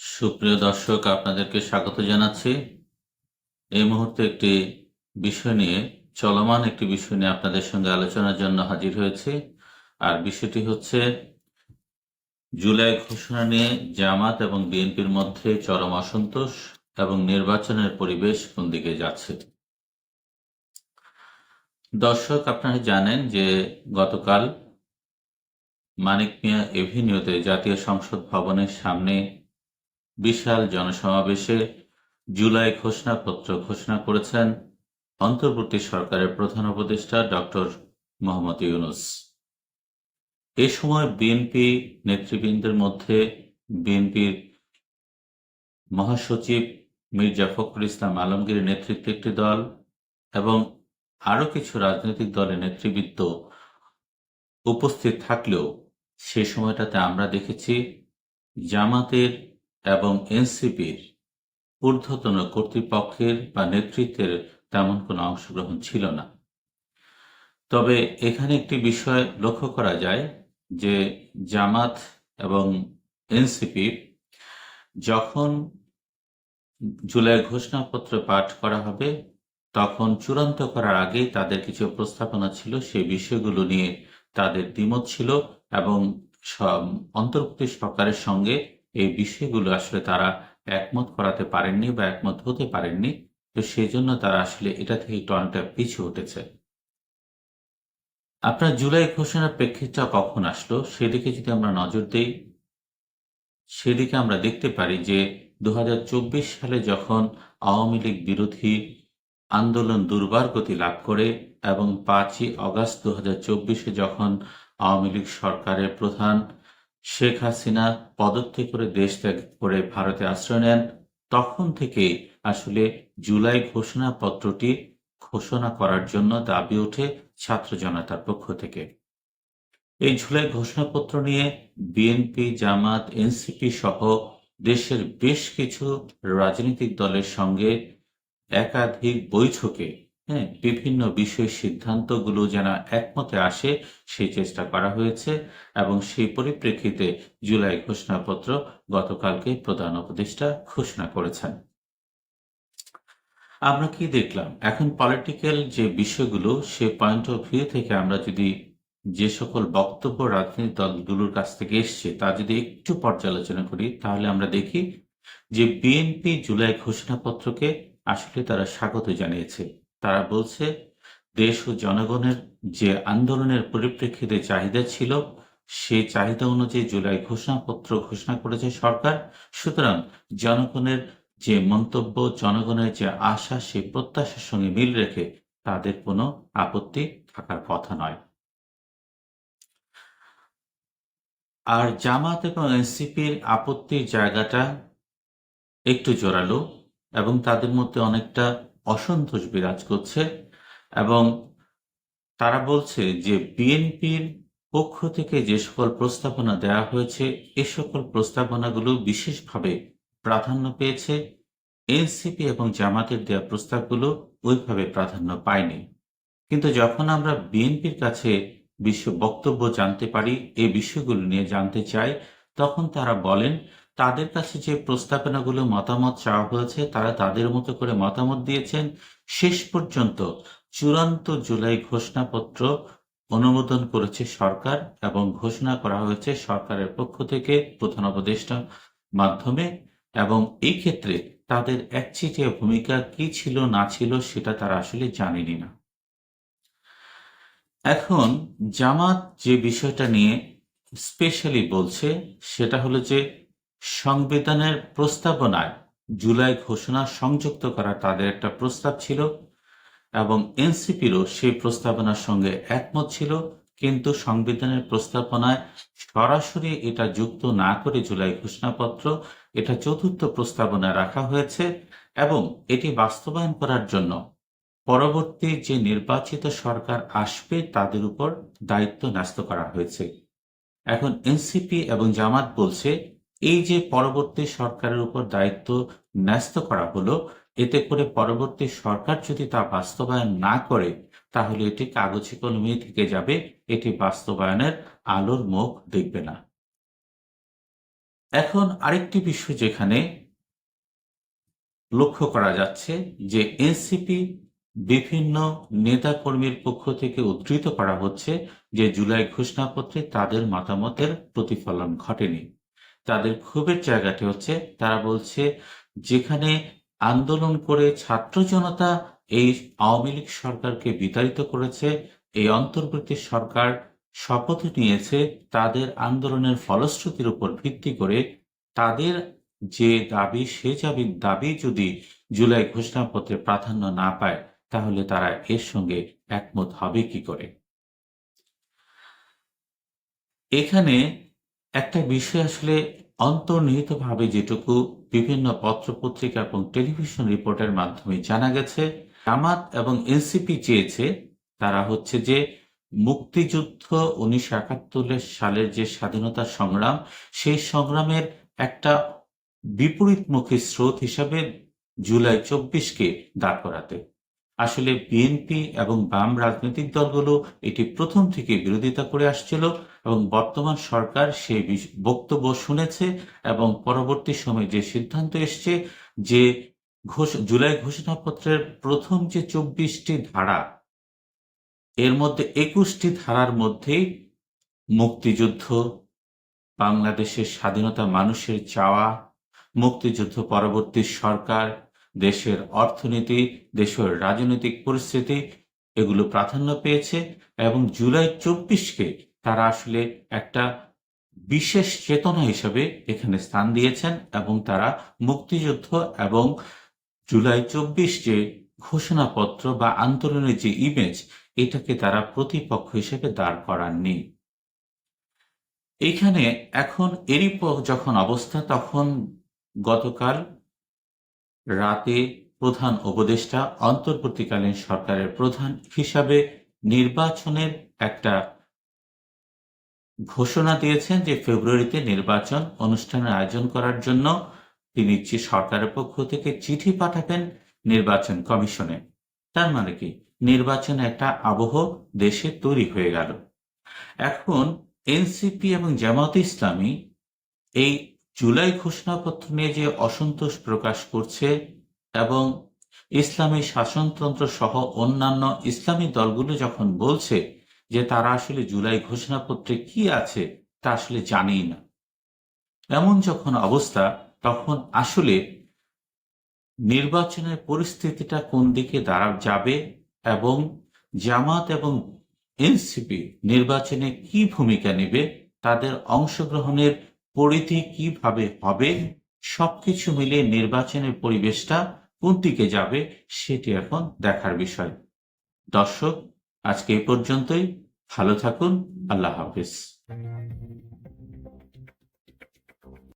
সুপ্রিয় দর্শক, আপনাদেরকে স্বাগত জানাচ্ছি। এই মুহূর্তে একটি বিষয় নিয়ে, চলমান একটি বিষয় নিয়ে আপনাদের সঙ্গে আলোচনার জন্য হাজির হয়েছি। আর বিষয়টি হচ্ছে, জুলাই ঘোষণা নিয়ে জামাত এবং বিএনপির মধ্যে চরম অসন্তোষ এবং নির্বাচনের পরিবেশ কোন দিকে যাচ্ছে? দর্শক, আপনারা জানেন যে গতকাল মানিক মিয়া এভিনিউতে জাতীয় সংসদ ভবনের সামনে বিশাল জনসমাবেশে জুলাই ঘোষণাপত্র ঘোষণা করেছেন অন্তর্বর্তী সরকারের প্রধান উপদেষ্টা ডক্টর মোহাম্মদ ইউনুস। এ সময় বিএনপি নেতৃবৃন্দের মধ্যে বিএনপির মহাসচিব মির্জা ফখরুল ইসলাম আলমগীরের নেতৃত্বে একটি দল এবং আরও কিছু রাজনৈতিক দলের নেতৃবৃন্দ উপস্থিত থাকলেও সে সময়টাতে আমরা দেখেছি জামাতের এবং এনসিপির ঊর্ধ্বতন কর্তৃপক্ষের বা নেতৃত্বের তেমন কোনো অংশগ্রহণ ছিল না। তবে এখানে একটি বিষয় লক্ষ্য করা যায় যে জামাত এবং এনসিপি যখন জুলাই ঘোষণাপত্র পাঠ করা হবে, তখন চূড়ান্ত করার আগেই তাদের কিছু প্রস্তাবনা ছিল সেই বিষয়গুলো নিয়ে তাদের দ্বিমত ছিল এবং অন্তর্বর্তী সরকারের সঙ্গে এই বিষয়গুলো আসলে তারা একমত করাতে পারেননি বা একমত হতে পারেননি। তো সেই জন্য তারা আসলে এটা থেকে একটু অনেকটা পিছু উঠেছে আপনার জুলাই ঘোষণার প্রেক্ষিতটা কখন আসলো? সেদিকে যদি আমরা নজর দিই, সেদিকে আমরা দেখতে পারি যে দু হাজার চব্বিশ সালে যখন আওয়ামী লীগ বিরোধী আন্দোলন দুর্বার গতি লাভ করে এবং পাঁচই অগাস্ট দু চব্বিশে যখন আওয়ামী লীগ সরকারের প্রধান শেখ হাসিনা পদত্যাগ করে দেশ ত্যাগ করে ভারতে আশ্রয় নেন, তখন থেকে আসলে জুলাই ঘোষণাপত্রটি ঘোষণা করার জন্য দাবি ওঠে ছাত্র জনতার পক্ষ থেকে। এই জুলাই ঘোষণাপত্র নিয়ে বিএনপি জামাত এনসিপি সহ দেশের বেশ কিছু রাজনৈতিক দলের সঙ্গে একাধিক বৈঠকে হ্যাঁ বিভিন্ন বিষয় সিদ্ধান্তগুলো যেন একমতে আসে, সেই চেষ্টা করা হয়েছে এবং সেই পরিপ্রেক্ষিতে জুলাই ঘোষণাপত্র গতকালকে প্রধান উপদেষ্টা ঘোষণা করেছেন। আমরা কি দেখলাম? এখন পলিটিক্যাল যে বিষয়গুলো, সে পয়েন্ট অফ ভিউ থেকে আমরা যদি যে সকল বক্তব্য রাজনৈতিক দলগুলোর কাছ থেকে এসছে, তা যদি একটু পর্যালোচনা করি, তাহলে আমরা দেখি যে বিএনপি জুলাই ঘোষণাপত্রকে আসলে তারা স্বাগত জানিয়েছে। তারা বলছে, দেশ ও জনগণের যে আন্দোলনের পরিপ্রেক্ষিতে চাহিদা ছিল, সে চাহিদা অনুযায়ী জুলাই ঘোষণাপত্র ঘোষণা করেছে সরকার। সুতরাং জনগণের যে মন্তব্য, জনগণের যে আশা সেই প্রত্যাশার সঙ্গে মিল রেখে তাদের কোনো আপত্তি থাকার কথা নয়। আর জামাত এবং এনসিপির আপত্তির জায়গাটা একটু জোরালো এবং তাদের মধ্যে অনেকটা অসন্তোষ বিরাজ করছে এবং তারা বলছে যে বিএনপির পক্ষ থেকে যে সকল প্রস্তাবনা দেওয়া হয়েছে, এ সকল প্রস্তাবনাগুলো বিশেষভাবে প্রাধান্য পেয়েছে। এনসিপি এবং জামাতের দেওয়া প্রস্তাবগুলো ওইভাবে প্রাধান্য পায়নি। কিন্তু যখন আমরা বিএনপির কাছে বিশ্ব বক্তব্য জানতে পারি এই বিষয়গুলো নিয়ে জানতে চাই, তখন তারা বলেন তাদের কাছে যে প্রস্তাবনাগুলো মতামত চাওয়া হয়েছে, তারা তাদের মতো করে মতামত দিয়েছেন। শেষ পর্যন্ত চূড়ান্ত জুলাই ঘোষণাপত্র অনুমোদন করেছে সরকার এবং ঘোষণা করা হয়েছে সরকারের পক্ষ থেকে প্রধান উপদেষ্টা মাধ্যমে এবং এই ক্ষেত্রে তাদের একচিটিয়া ভূমিকা কি ছিল, না ছিল সেটা তারা আসলে জানেনি না। এখন জামাত যে বিষয়টা নিয়ে স্পেশালি বলছে, সেটা হলো যে সংবিধানের প্রস্তাবনায় জুলাই ঘোষণা সংযুক্ত করা তাদের একটা প্রস্তাব ছিল এবং এনসিপিরও সেই প্রস্তাবনার সঙ্গে একমত ছিল, কিন্তু সংবিধানের প্রস্তাবনায় সরাসরি এটা যুক্ত না করে জুলাই ঘোষণাপত্র এটা চতুর্থ প্রস্তাবনায় রাখা হয়েছে এবং এটি বাস্তবায়ন করার জন্য পরবর্তী যে নির্বাচিত সরকার আসবে তাদের উপর দায়িত্ব ন্যস্ত করা হয়েছে। এখন এনসিপি এবং জামাত বলছে এই যে পরবর্তী সরকারের উপর দায়িত্ব ন্যস্ত করা হলো, এতে করে পরবর্তী সরকার যদি তা বাস্তবায়ন না করে, তাহলে এটি কাগজে কলমে থেকে যাবে, এটি বাস্তবায়নের আলোর মুখ দেখবে না। এখন আরেকটি বিষয় যেখানে লক্ষ্য করা যাচ্ছে যে এনসিপি বিভিন্ন নেতাকর্মীর পক্ষ থেকে উদ্ধৃত করা হচ্ছে যে জুলাই ঘোষণাপত্রে তাদের মতামতের প্রতিফলন ঘটেনি। তাদের ক্ষোভের জায়গাটি হচ্ছে, তারা বলছে, যেখানে আন্দোলন করে ছাত্র জনতা এই আওয়ামী লীগ সরকারকে বিতাড়িত করেছে, এই অন্তর্বর্তী সরকার শপথ নিয়েছে, তাদের আন্দোলনের ফলশ্রুতির উপর ভিত্তি করে তাদের যে দাবি, সে দাবি দাবি যদি জুলাই ঘোষণাপত্রে প্রাধান্য না পায়, তাহলে তারা এর সঙ্গে একমত হবে কি করে? এখানে একটা বিষয় আসলে অন্তর্নিহিতভাবে যেটুকু বিভিন্ন পত্রপত্রিকা এবং টেলিভিশন রিপোর্টের মাধ্যমে জানা গেছে, জামাত এবং এনসিপি চেয়েছে তারা হচ্ছে যে মুক্তিযুদ্ধ উনিশশো একাত্তর সালের যে স্বাধীনতা সংগ্রাম, সেই সংগ্রামের একটা বিপরীতমুখী স্রোত হিসাবে জুলাই চব্বিশকে দাঁড় করাতে। আসলে বিএনপি এবং বাম রাজনৈতিক দলগুলো এটি প্রথম থেকে বিরোধিতা করে আসছিল। এবং বর্তমান সরকার সেই বক্তব্য শুনেছে এবং পরবর্তী সময়ে যে সিদ্ধান্ত এসছে যে ঘোষ জুলাই ঘোষণাপত্রের প্রথম যে চব্বিশটি ধারা, এর মধ্যে একুশটি ধারার মধ্যেই মুক্তিযুদ্ধ, বাংলাদেশের স্বাধীনতা, মানুষের চাওয়া, মুক্তিযুদ্ধ, পরবর্তী সরকার, দেশের অর্থনীতি, দেশের রাজনৈতিক পরিস্থিতি, এগুলো প্রাধান্য পেয়েছে এবং জুলাই চব্বিশকে তারা আসলে একটা বিশেষ চেতনা হিসেবে এখানে স্থান দিয়েছেন এবং তারা মুক্তিযুদ্ধ এবং জুলাই চব্বিশ যে ঘোষণাপত্র বা আন্দোলনের যে ইমেজ এটাকে তারা প্রতিপক্ষ হিসেবে দাঁড় করাননি। এইখানে এখন এরই যখন অবস্থা, তখন গতকাল রাতে প্রধান উপদেষ্টা, অন্তর্বর্তীকালীন সরকারের প্রধান হিসাবে নির্বাচনের একটা ঘোষণা দিয়েছেন যে ফেব্রুয়ারিতে নির্বাচন অনুষ্ঠানের আয়োজন করার জন্য তিনি সরকারের পক্ষ থেকে চিঠি পাঠাবেন নির্বাচন কমিশনে। তার মানে কি? নির্বাচন একটা আবহ দেশে তৈরি হয়ে গেল। এখন এনসিপি এবং জামাত ইসলামী এই জুলাই ঘোষণাপত্র নিয়ে যে অসন্তোষ প্রকাশ করছে এবং ইসলামী শাসনতন্ত্র সহ অন্যান্য ইসলামী দলগুলো যখন বলছে যে তারা আসলে জুলাই ঘোষণাপত্রে কি আছে তা আসলে জানেই না। এমন যখন অবস্থা, তখন আসলে নির্বাচনের পরিস্থিতিটা কোন দিকে দাঁড়া যাবে এবং জামাত এবং এনসিপি নির্বাচনে কি ভূমিকা নেবে, তাদের অংশগ্রহণের পরিধি কীভাবে হবে, সবকিছু মিলিয়ে নির্বাচনের পরিবেশটা কোন দিকে যাবে, সেটি এখন দেখার বিষয়। দর্শক আজকে এ পর্যন্তই। ভালো থাকুন। আল্লাহ হাফিজ।